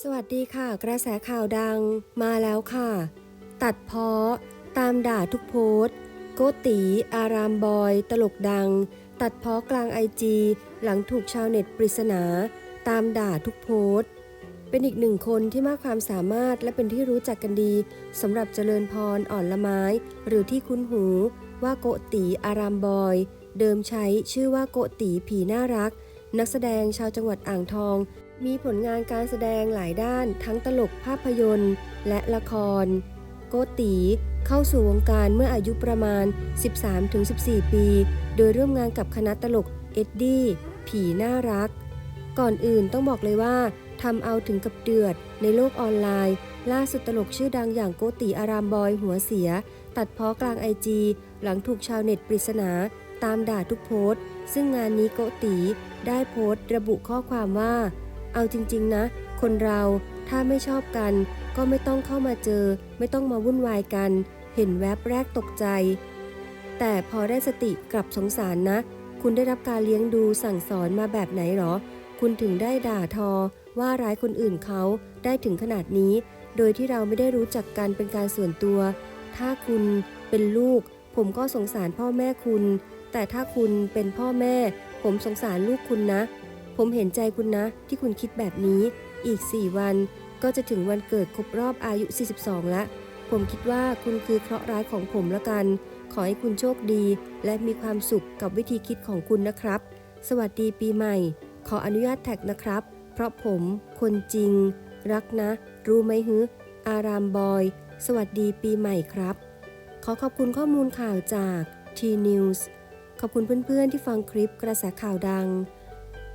สวัสดีค่ะ กระแสข่าวดังมาแล้วค่ะ ตัดเพาะ ตามด่าทุกโพสต์ โกตีอารามบอย ตลกดัง ตัดเพาะกลางไอจีหลังถูกชาวเน็ตปริศนา ตามด่าทุกโพสต์ เป็นอีกหนึ่งคนที่มากความสามารถและเป็นที่รู้จักกันดีสำหรับเจริญพรอ่อนละไม้ หรือที่คุ้นหูว่าโกตีอารามบอย เดิมใช้ชื่อว่าโกตีผีน่ารัก นักแสดงชาวจังหวัดอ่างทอง มีผลงานการแสดงหลายด้านทั้งตลกภาพยนตร์ และละคร โกตีเข้าสู่วงการเมื่ออายุประมาณ 13-14 ปี โดยร่วมงานกับคณะตลกเอ็ดดี้ ผีน่ารัก ก่อนอื่นต้องบอกเลยว่าทำเอาถึงกับเดือดในโลกออนไลน์ ล่าสุดตลกชื่อดังอย่างโกตีอารามบอยหัวเสีย ตัดพ้อกลางไอจีหลังถูกชาวเน็ตปริศนา ตามด่าทุกโพสต์ ซึ่งงานนี้โกตีได้โพสต์ ระบุข้อความว่า เอาจริงๆนะ คนเราถ้าไม่ชอบกัน ก็ไม่ต้องเข้ามาเจอ ไม่ต้องมาวุ่นวายกัน เห็นแวบแรกตกใจ แต่พอได้สติกลับสงสารนะ คุณได้รับการเลี้ยงดูสั่งสอนมาแบบไหนหรอ คุณถึงได้ด่าทอ ว่าร้ายคนอื่นเขาได้ถึงขนาดนี้ โดยที่เราไม่ได้รู้จักกันเป็นการส่วนตัว ถ้าคุณเป็นลูก ผมก็สงสารพ่อแม่คุณ แต่ถ้าคุณเป็นพ่อแม่ ผมสงสารลูกคุณนะ ผมเห็นใจคุณนะ ที่คุณคิดแบบนี้ อีก 4 วัน ก็จะถึงวันเกิดครบรอบอายุ 42ล้วผมคิดว่าคุณคือเคราะห์ร้ายของผมละกัน ขอให้คุณโชคดี และมีความสุขกับวิธีคิดของคุณนะครับ สวัสดีปีใหม่ ขออนุญาตแท็กนะครับ เพราะผมคนจริง รักนะ รู้ไหมฮึ อารามบอย สวัสดีปีใหม่ครับ ขอขอบคุณข้อมูลข่าวจาก T News ขอบคุณเพื่อนๆที่ฟังคลิปกระแสข่าวดัง